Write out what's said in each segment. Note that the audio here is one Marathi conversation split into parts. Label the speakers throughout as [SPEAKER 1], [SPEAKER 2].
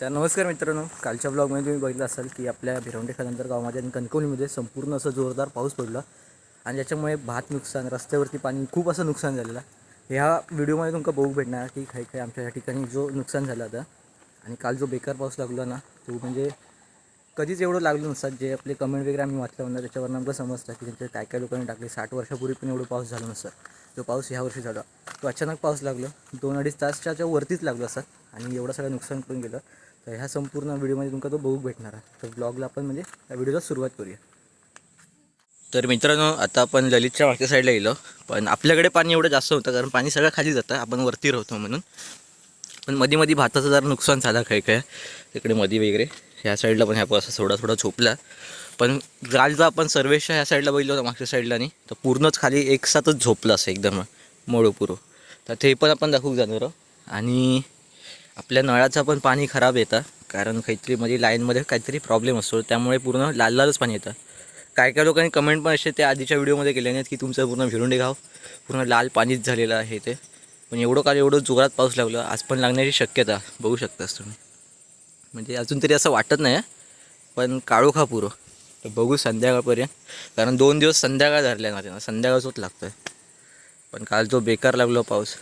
[SPEAKER 1] तर नमस्कार मित्रांनो कालच्या ब्लॉगमध्ये तुम्ही बघितलं असाल की आपल्या भिरवंडे खाल्यानंतर गावामध्ये आणि कणकवलीमध्ये संपूर्ण असं जोरदार पाऊस पडला. आणि ज्याच्यामुळे भात नुकसान रस्त्यावरती पाणी खूप असं नुकसान झालेलं. ह्या व्हिडिओमध्ये तुमका बघू भेटणार की काही काही आमच्या या ठिकाणी जो नुकसान झालं होतं. आणि काल जो बेकार पाऊस लागला ना तो म्हणजे कधीच एवढं लागलं नसतात जे आपले कमेंट वगैरे आम्ही वाचलं म्हणतात त्याच्यावर आमचं समजतं की त्यांच्या काय काय लोकांनी टाकले. साठ वर्षापूर्वी पण एवढं पाऊस झाला नसतं. जो पाऊस ह्या वर्षी झाला तो अचानक पाऊस लागला. दोन अडीच तासच्या वरतीच लागला असतात आणि एवढं सगळं नुकसान करून गेलं. तर ह्या संपूर्ण व्हिडिओमध्ये तुमका तो बघूक भेटणार आहे. तर ब्लॉगला आपण म्हणजे या व्हिडिओला सुरुवात करूया. तर मित्रांनो आता आपण ललितच्या मागच्या साईडला गेलो. पण आपल्याकडे पाणी एवढं जास्त होतं कारण पाणी सगळं खाली जातं. आपण वरती राहतो म्हणून. पण मध्ये मध्ये भाताचं जरा नुकसान झालं काय काय. तिकडे मध्ये वगैरे. ह्या साईडला पण ह्या असं थोडा थोडा झोपला. पण कालचा आपण सर्वेशा ह्या साईडला बघितलं होतं मागच्या साईडला नाही. तर पूर्णच खाली एकसाथच झोपलं असं एकदम. मोडूपुरो. तर ते पण आपण दाखवू जाणार आणि आपल्या नळाचं पण पाणी खराब येतं कारण काहीतरी म्हणजे लाईनमध्ये काहीतरी प्रॉब्लेम असतो त्यामुळे पूर्ण लाल लालच पाणी येतं. काय काय लोकांनी कमेंट पण असे त्या आधीच्या व्हिडिओमध्ये केले नाहीत की तुमचं पूर्ण भिरुंडे गाव पूर्ण लाल पाणीच झालेलं आहे ते पण एवढं काल एवढं जोरात पाऊस लागला आज पण लागण्याची शक्यता बघू शकतास तुम्ही. म्हणजे अजून तरी असं वाटत नाही पण काळू खा तर बघू संध्याकाळपर्यंत कारण दोन दिवस संध्याकाळ धरल्या ना त्यांना संध्याकाळचंच लागतं आहे पण काल जो बेकार लागलो पाऊस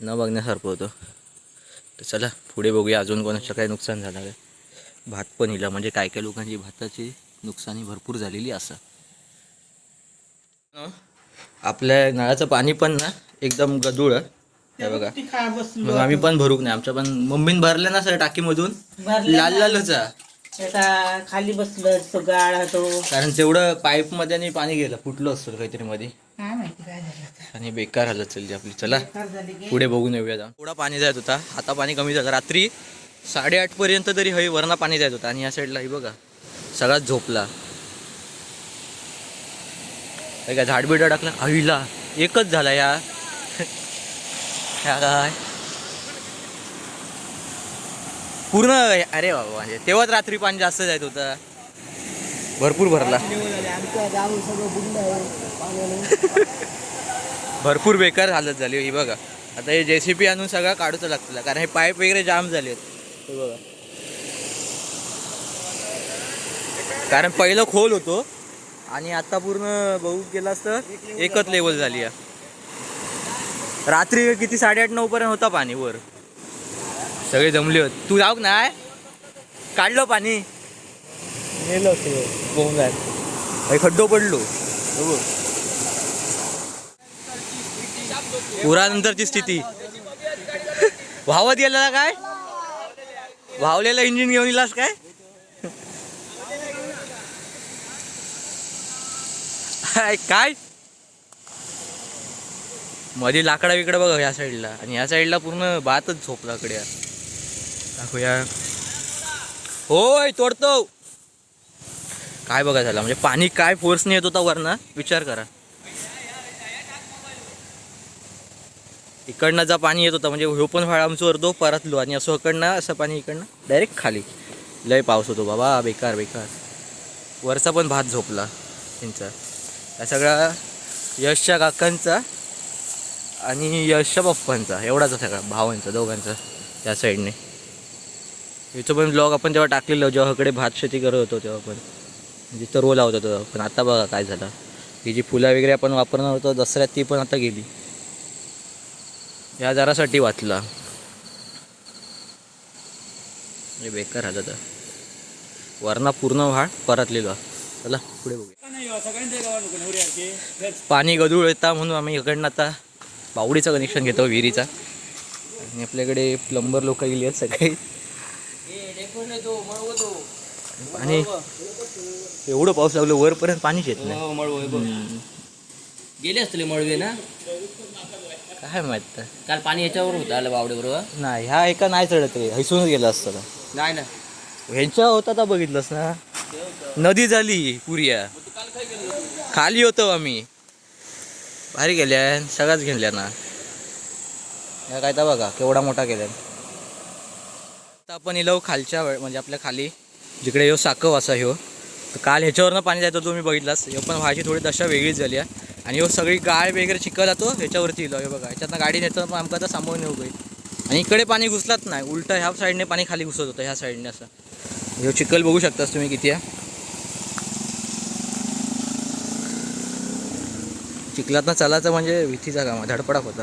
[SPEAKER 1] न बघण्यासारखं होतं. तर चला पुढे बघूया अजून कोणाचं काही नुकसान झालं आहे. भात पण हिला म्हणजे काय काय लोकांची भाताची नुकसानी भरपूर झालेली असं. आपल्या नळाचं पाणी पण ना एकदम गदूळ आहे. बघा. मग आम्ही पण भरूक नाही आमच्या पण मम्मीन भरले ना सर टाकीमधून. लाल लालच
[SPEAKER 2] खाली बसलं तो गाळ तो.
[SPEAKER 1] कारण तेवढं पाईपमध्ये पाणी गेलं फुटलं असतं काहीतरी मध्ये आणि बेकार हालत चालली आपली. चला पुढे बघून येऊया जाऊन थोडा पाणी जात होता. आता पाणी कमी झालं. रात्री साडेआठ पर्यंत तरी हवी वरना पाणी जात होता. आणि या साईडला ही बघा सगळाच झोपला. काय झाडबिडा टाकला हवीला एकच झाला या. काय? पूर्ण अरे बाबा म्हणजे तेव्हाच रात्री पाणी जास्त जात होता. भरपूर भरला. भरपूर बेकार हालत झाली ही बघा. आता हे जे सी पी आणून सगळं काढूचं लागतं कारण हे पाईप वगैरे जाम झाले हे बघा. कारण पहिलं खोल होतो आणि आता पूर्ण बघू गेलास तर एकच लेवल झाली आहे. रात्री किती साडेआठ नऊ पर्यंत होता पाणी वर. सगळे जमले होते. तू जाऊ नाही? काढलं पाणी? नेलं पोहून जाय. खड्डो पडलो हो बघ. पुरानंतरची स्थिती. वाहवत गेलेला काय? वावलेला इंजिन घेऊन येलास काय? हाय, काय? मध्ये लाकडा विकडं बघा या साईडला आणि या साईडला पूर्ण भातच झोपला कडे दाखवूया. होय तोडतो. काय बघा झाला म्हणजे पाणी काय फोर्सने येत होता वरनं? विचार करा. इकडनं जा पाणी येत होता म्हणजे ह्यो पण फाळ आमचं वरतो परतलो आणि असं इकडनं असं पाणी इकडनं डायरेक्ट खाली. लय पाऊस होतो बाबा बेकार बेकार. वरचा पण भात झोपला त्यांचा. या सगळा यशच्या काकांचा आणि यशच्या पप्पांचा एवढाच सगळा भावांचा दोघांचा त्या साईडने याचं पण ब्लॉग आपण तेव्हा टाकलेलं जेव्हाकडे भात शेती करत होतो तेव्हा पण. म्हणजे तरव लावत होतो पण आता बघा काय झालं. ही जी फुलं वगैरे आपण वापरणार होतो दसऱ्यात ती पण आता गेली. या जरासाठी वाचला. बेकार झालं तर. वरणा पूर्ण व्हाळ परतलेलो चला पुढे बघूया. पाणी गदूळ येता म्हणून आम्ही इकडनं आता बावडीचं कनेक्शन घेतो विहिरीचा. आणि आपल्याकडे प्लंबर लोक गेली आहेत सगळे. आणि एवढं पाऊस लागलो वरपर्यंत पाणीच येत नाही. हम्म.
[SPEAKER 3] गेले असतील मळवे ना?
[SPEAKER 1] काय माहीत
[SPEAKER 3] काल पाणी याच्यावर होतं आलं बावडे बरोबर
[SPEAKER 1] नाही ह्या एका नाही चढत रे हैसूनच गेला असतं
[SPEAKER 3] नाही ना.
[SPEAKER 1] ह्यांच्या होता तर बघितलंस ना. नदी झाली पुरिया. खाली होतो आम्ही. भारी गेल्या सगळ्याच घेतल्या ना. या काय तर बघा केवढा मोठा केल्या. आता आपण इलो खालच्या वे- म्हणजे आपल्या खाली. जिकडे ह्यो साकव असा ह्यो तर काल ह्याच्यावरनं पाणी जायचं तुम्ही बघितलास. ह्यो पण व्हायची थोडी दशा वेगळीच झाली आहे आणि हो सगळी गाळ वगैरे चिखल जातो ह्याच्यावरती इलो हे बघा ह्याच्यातनं गाडी नेतो पण आमका आता सांभाळून येऊ गई आणि इकडे पाणी घुसलाच नाही उलटं ह्या साईडने पाणी खाली घुसत होतं ह्या साईडने असं. हे चिखल बघू शकतास तुम्ही किती आहे. चिखलातनं चालायचं म्हणजे भीतीचा कामा आहे, धडपडाक होता.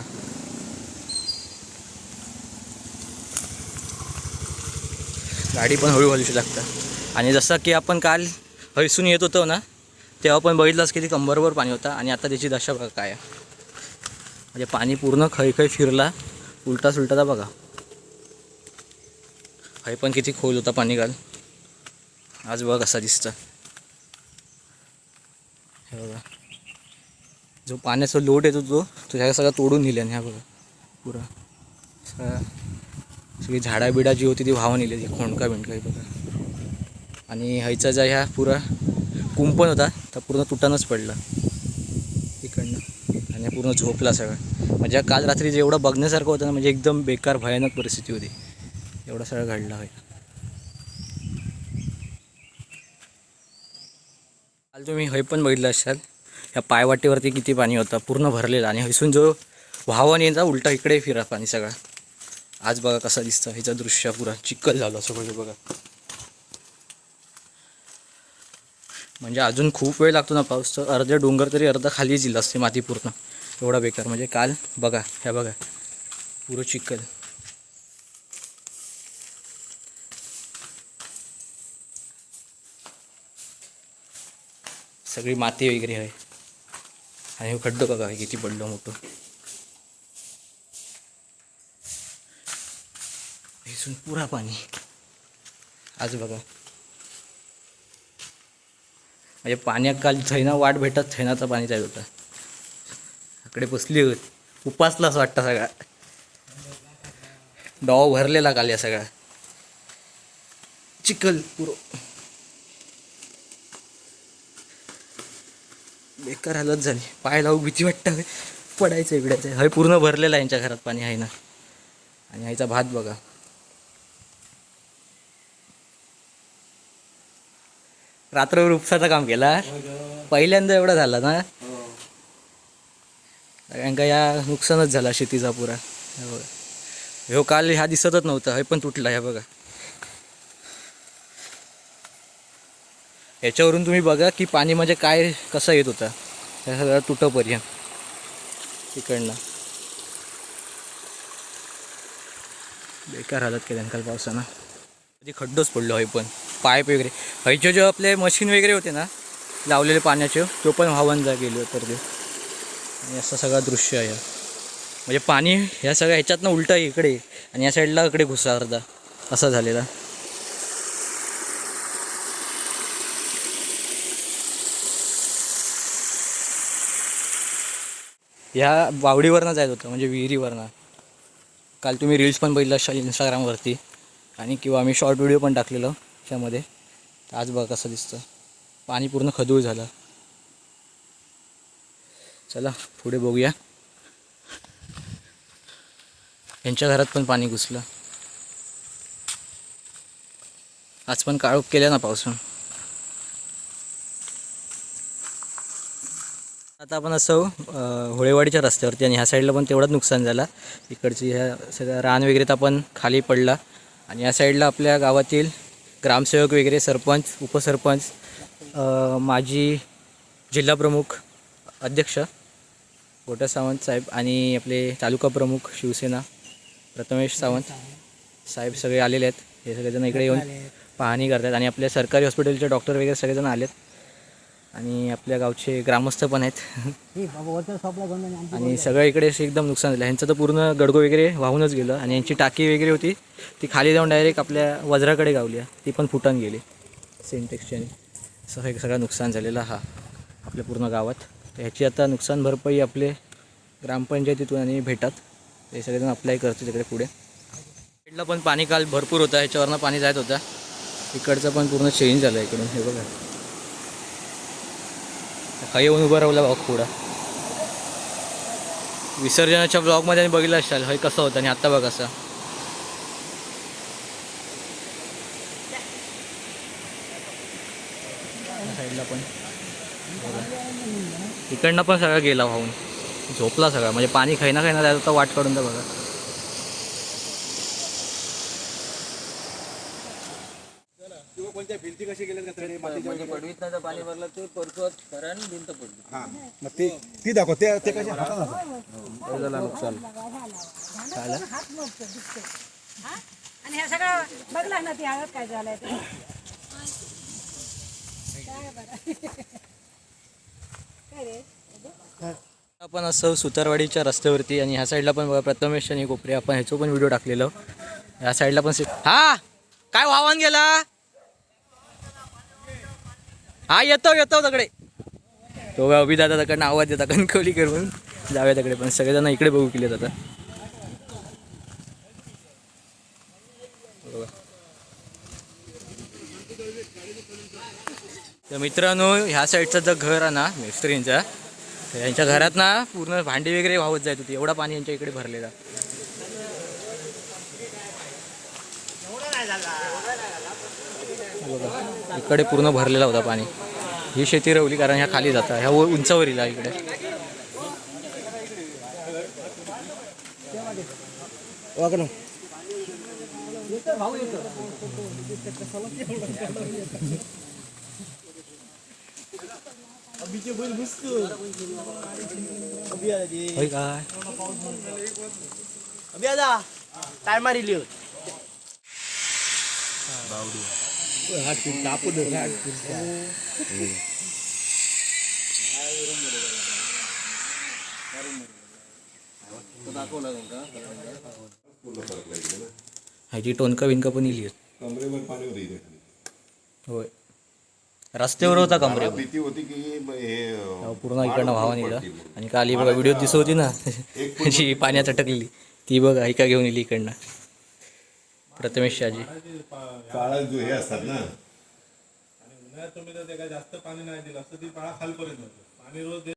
[SPEAKER 1] गाडी पण हळूहळूशी लागतं आणि जसं की आपण काल हैसून येत होतो ना तेव्हा पण बघितलंच किती कंबरवर पाणी होता आणि आता त्याची दशा बघा काय आहे. म्हणजे पाणी पूर्ण खै खै फिरला उलटा सुलटाचा बघा. हे पण किती खोल होता पाणी घाल आज बघा कसा दिसतं. हे बघा. जो पाण्याचा लोट येतो तो तो ह्या सगळा तोडून नेल्याने ह्या बघा. पुरा. सगळा सगळी झाडा बिडा जी होती ती वाहून नेली ती खोंडका बिंडका बघा. आणि ह्याचा ज्या ह्या पुरा कुंपण होता तर पूर्ण तुटानच पडला. इकडनं. आणि पूर्ण झोपला सगळं. म्हणजे काल रात्री जेवढं बघण्यासारखं होतं ना म्हणजे एकदम बेकार भयानक परिस्थिती होती. एवढं सगळं घडलं आहे काल तुम्ही हय पण बघितलं असाल ह्या पायवाटेवरती किती पाणी होतं पूर्ण भरलेलं आणि हैसून जो वाहवा यायचा उलटा इकडे फिरा पाणी सगळं. आज बघा कसं दिसतं ह्याचं दृश्य पुरा चिखल झालं सगळं हे बघा. म्हणजे अजून खूप वेळ लागतो ना पाऊस तर अर्धे डोंगर तरी अर्धा खाली जिल्हा असते माती पूर्ण. एवढा बेकार. म्हणजे काल बघा ह्या बघा. पुरं चिखल. सगळी माती वगैरे आहे. आणि हे खड्डं बघा किती पडलं मोठं. पुरा पाणी. आज बघा. म्हणजे पाण्यात काल थैना वाट भेटत थैनाचं पाणी चालू होतं. इकडे बसली होत. उपासलाच वाटतं सगळा. डॉ भरलेला काल या सगळा. चिखल पुरो. बेकार हालत झाली. पाय लावू भीती वाटतं. पडायचं इकड्याचं हय पूर्ण भरलेला यांच्या घरात पाणी आहे ना. आणि ह्याचा भात बघा. रात्रभर उपसाचं काम केला पहिल्यांदा एवढा झाला ना? कारण का या नुकसानच झाला शेतीचा पुरा. हे. बघा ह्यो काल ह्या दिसतच नव्हता हे पण तुटला ह्या बघा. याच्यावरून तुम्ही बघा की पाणी म्हणजे काय कसं येत होतं. हे सगळं तुटपर्यंत तिकडनं बेकार हालत केल्या काल पावसानं. कधी खड्डोच पडलो हय पण. पाईप वगैरे. हयचे जे आपले मशीन वगैरे होते ना लावलेले पाण्याचे तो पण वाहून जा गेलो तर ते आणि असं सगळं दृश्य आहे. म्हणजे पाणी ह्या सगळ्या ह्याच्यातनं उलटं आहे इकडे आणि या साईडला इकडे घुसा अर्धा असा झालेला. ह्या बावडीवरनं जायचं होतं म्हणजे विहिरीवरनं. काल तुम्ही रील्स पण बघितलं इंस्टाग्रामवरती आणि किंवा आम्ही शॉर्ट व्हिडिओ पण टाकलेलं. त्यामध्ये आज बघा कसं दिसतं. पाणी पूर्ण खदूळ झालं. चला पुढे बघूया. यांच्या घरात पण पाणी घुसलं. आज पण काळोख केल्या ना पावसून. आता आपण असं होळेवाडीच्या रस्त्यावरती आणि ह्या साईडला पण तेवढंच नुकसान झालं. इकडची ह्या सगळं रान वगैरे तर पण खाली पडला. आणि या साईडला आपल्या गावातील ग्रामसेवक वगैरे सरपंच उपसरपंच माजी जिल्हाप्रमुख अध्यक्ष गोटा सावंत साहेब आणि आपले तालुका प्रमुख शिवसेना प्रथमेश सावंत साहेब सगळे आलेले आहेत. हे सगळेजण इकडे येऊन पाहणी करतात आणि आपल्या सरकारी हॉस्पिटलचे डॉक्टर वगैरे सगळेजण आलेत. आणि आपल्या गावचे ग्रामस्थ पण आहेत.
[SPEAKER 2] हे आणि
[SPEAKER 1] सगळं इकडे एकदम नुकसान झालं. ह्यांचं तर पूर्ण गडगो वगैरे वाहूनच गेलं आणि यांची टाकी वगैरे होती ती खाली जाऊन डायरेक्ट आपल्या वज्राकडे गावली. ती पण फुटून गेली. सेंटेक्सच्या असं हे सगळं नुकसान झालेलं हा आपल्या पूर्ण गावात. तर ह्याची आता नुकसान भरपाई आपले ग्रामपंचायतीतून आणि भेटात ते सगळेजण अप्लाय करतो तिकडे पुढे. साईडला पण पाणी काल भरपूर होतं. ह्याच्यावरनं पाणी जात होतं. इकडचं पण पूर्ण चेंज झालं इकडून. हे बघा. काही येऊन उभं राहिला बघ पुढं. विसर्जनाच्या ब्लॉगमध्ये आणि बघितलं असाल हे कसं होतं आणि आता बघ कसं साईडला पण. इकडनं पण सगळं गेला वाहून. झोपला सगळा म्हणजे पाणी खायना खायना जायचं तर वाट काढून तर बघा
[SPEAKER 4] किंवा कोणत्या भिंती कशी गेल्या का तडे मातीच्या
[SPEAKER 3] म्हणजे पडवीतनं पाणी भरलं ते परत खरण भिंत पडली.
[SPEAKER 4] हा. मग ते ती दाखव. ते ते कसे हातात दाखव.
[SPEAKER 2] हात मोडतो दिसतो हा? आणि हे सगळं बघला ना ती हळद काय झालंय ते? काय बरं? काय रे?
[SPEAKER 1] आपण असं सुतारवाडीच्या रस्त्यावरती आणि ह्या साईडला पण बघा प्रथमेश आणि कोपरे आपण ह्याचं पण व्हिडिओ टाकलेलं. ह्या साईडला पण से- हा? काय वाहन गेला? हा येतो येतो तकडे तो बघा अभिदादा तकडनं आवाज देता कणकवली करून जाऊया तकडे पण सगळेजण इकडे बघू केले जातात तर मित्रांनो ह्या साईडचं जर घर आहे ना मिस्त्रींचा यांच्या घरात ना पूर्ण भांडी वगैरे वाहत जायत होती एवढा पाणी यांच्या इकडे भरलेला. बघा, इकडे पूर्ण भरलेला होता पाणी. ही शेती रवली कारण ह्या खाली जाता. ह्या वर- उंचावर येईल इकडे
[SPEAKER 4] वागणं.
[SPEAKER 1] ह्याची टोनका बिनका पण इली होय. रस्त्यावर होता कमरे
[SPEAKER 5] भीती होती की हे
[SPEAKER 1] पूर्ण इकडनं व्हावा निघाला आणि काल बघा व्हिडिओ दिसत होती ना जी पाण्यात अटकलेली ती बघा ऐका घेऊन इली इकडनं. प्रथमेश शाजी
[SPEAKER 5] काळा जो हे असतात ना
[SPEAKER 4] उन्हाळ्यात तुम्ही जर त्याला जास्त पाणी नाही दिलं असतं ती पाळा खालपर्यंत जाते. पाणी रोज देत